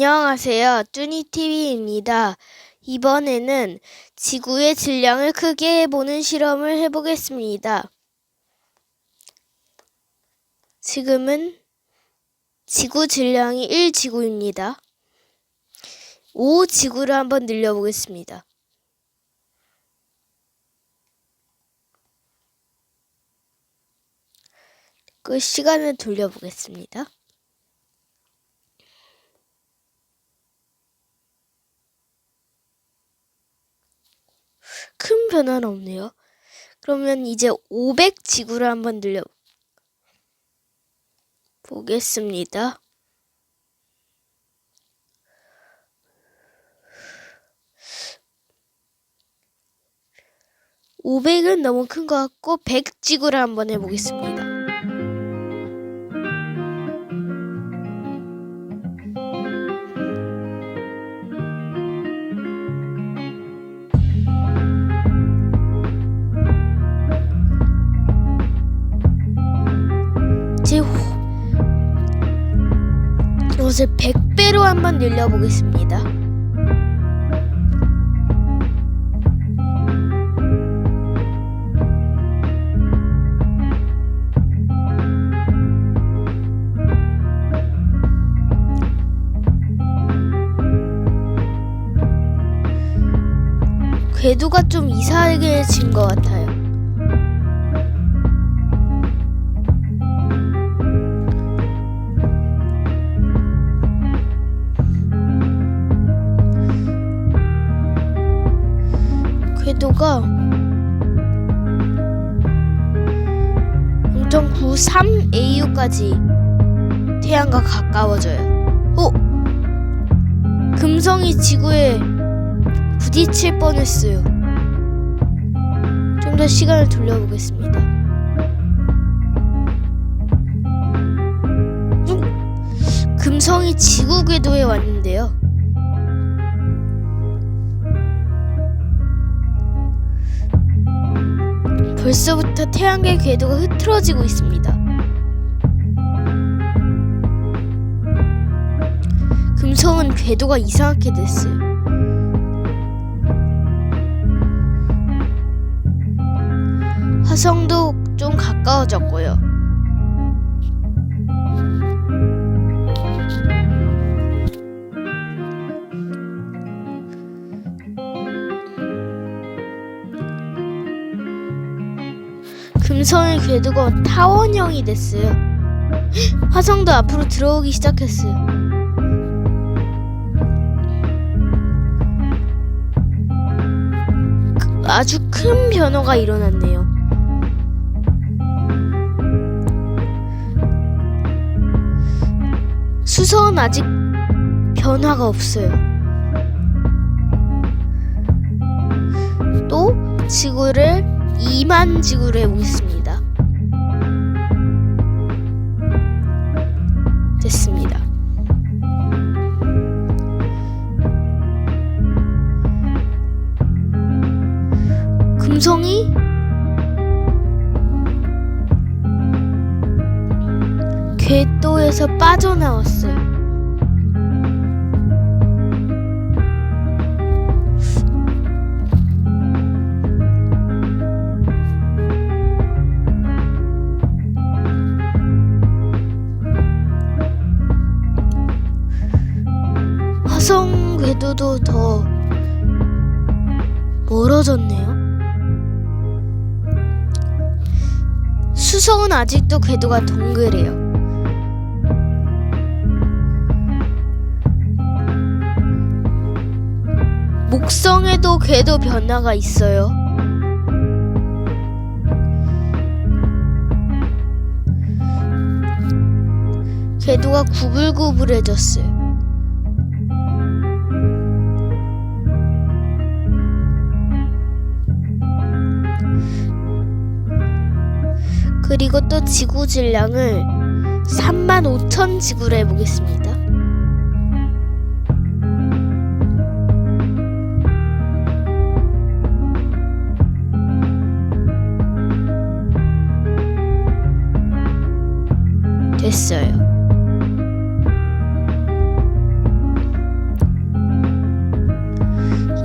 안녕하세요. 뚜니TV입니다. 이번에는 지구의 질량을 크게 해보는 실험을 해보겠습니다. 지금은 지구 질량이 1지구입니다. 5지구를 한번 늘려보겠습니다. 그 시간을 돌려보겠습니다. 큰 변화는 없네요. 그러면 이제 500 지구를 한번 늘려 보겠습니다. (500은) 너무 큰 것 같고 (100지구를) 한번 해보겠습니다. 이것을 100배로 한번 늘려보겠습니다. 궤도가 좀 이상해진 것 같아요. 궤도가 0.93 AU까지 태양과 가까워져요. 어? 금성이 지구에 부딪힐 뻔했어요. 좀 더 시간을 돌려보겠습니다. 음, 금성이 지구 궤도에 왔는데요. 벌써부터 태양계 궤도가 흐트러지고 있습니다. 금성은 궤도가 이상하게 됐어요. 화성도 좀 가까워졌고요. 금성의 궤도가 타원형이 됐어요. 화성도 앞으로 들어오기 시작했어요. 그- 아주 큰 변화가 일어났네요. 수성은 아직 변화가 없어요. 또 지구를 2만 지구로 해보겠습니다. 됐습니다. 금성이 궤도에서 빠져나왔어요. 수성은 아직도 궤도가 동그래요. 목성에도 궤도 변화가 있어요. 궤도가 구불구불해졌어요. 그리고 또 지구 질량을 3만 5천 지구로 해보겠습니다. 됐어요.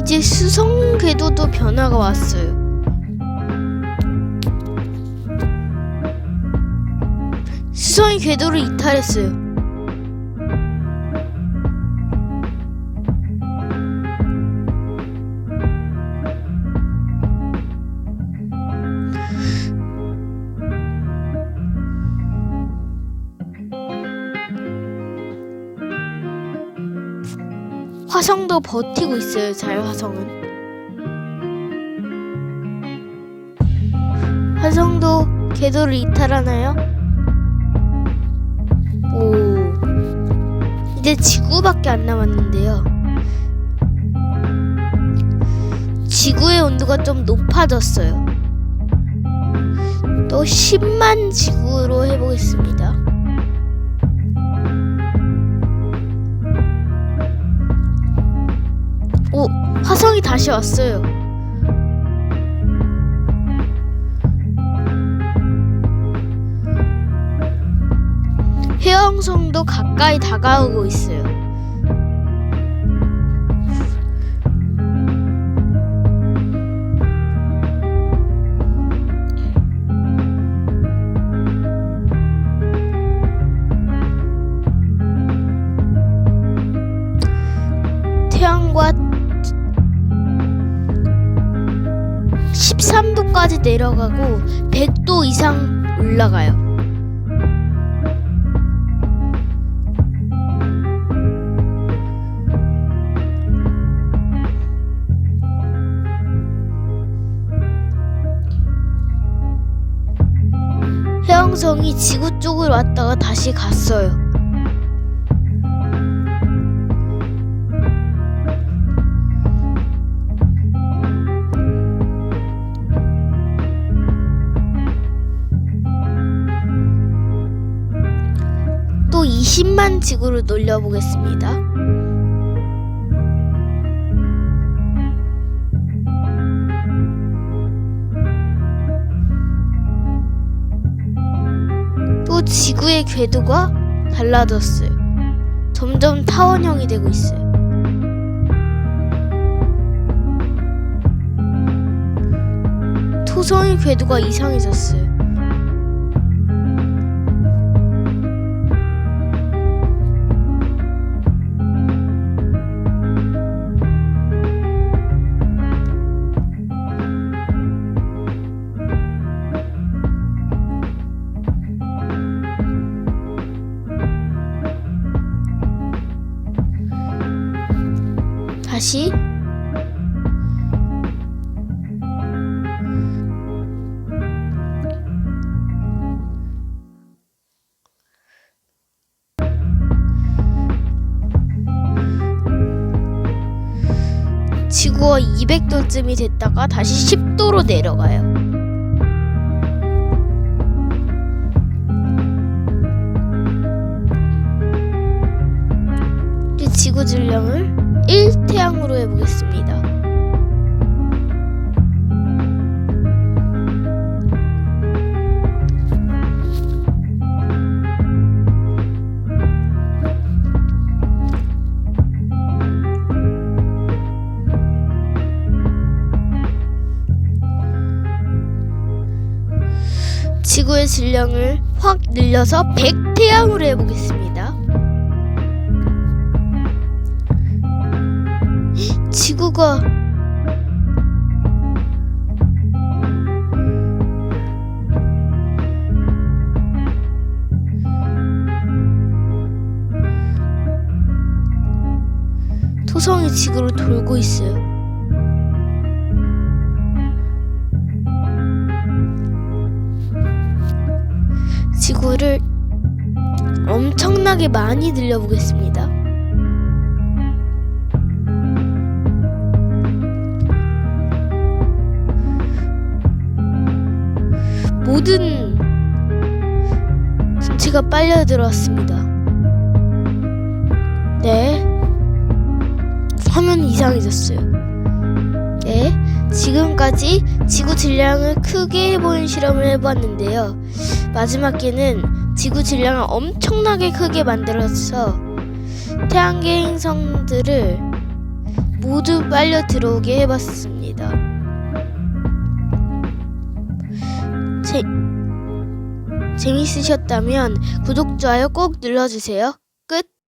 이제 수성 궤도도 변화가 왔어요. 수성이 궤도를 이탈했어요. 화성도 버티고 있어요. 잘 화성은. 화성도 궤도를 이탈하나요? 이제 지구밖에 안 남았는데요. 지구의 온도가 좀 높아졌어요. 또 10만 지구로 해보겠습니다. 오, 화성이 다시 왔어요. 가까이 다가오고 있어요. 태양과 13도까지 내려가고 100도 이상 올라가요. 해왕성이 지구 쪽으로 왔다가 다시 갔어요. 또 20만 지구를 놀려보겠습니다. 지구의 궤도가 달라졌어요. 점점 타원형이 되고 있어요. 토성의 궤도가 이상해졌어요. 다시 지구가 200도쯤이 됐다가 다시 10도로 내려가요. 지구 질량을 1태양으로 해보겠습니다. 지구의 질량을 확 늘려서 100태양으로 해보겠습니다. 지구가 토성이 지구를 돌고 있어요. 지구를 엄청나게 많이 늘려보겠습니다. 모든 전체가 빨려 들어왔습니다. 네. 화면이 이상해졌어요. 네. 지금까지 지구 질량을 크게 해보는 실험을 해봤는데요. 마지막에는 지구 질량을 엄청나게 크게 만들어서 태양계 행성들을 모두 빨려 들어오게 해봤습니다. 재, 재밌으셨다면 구독, 좋아요 꼭 눌러주세요. 끝!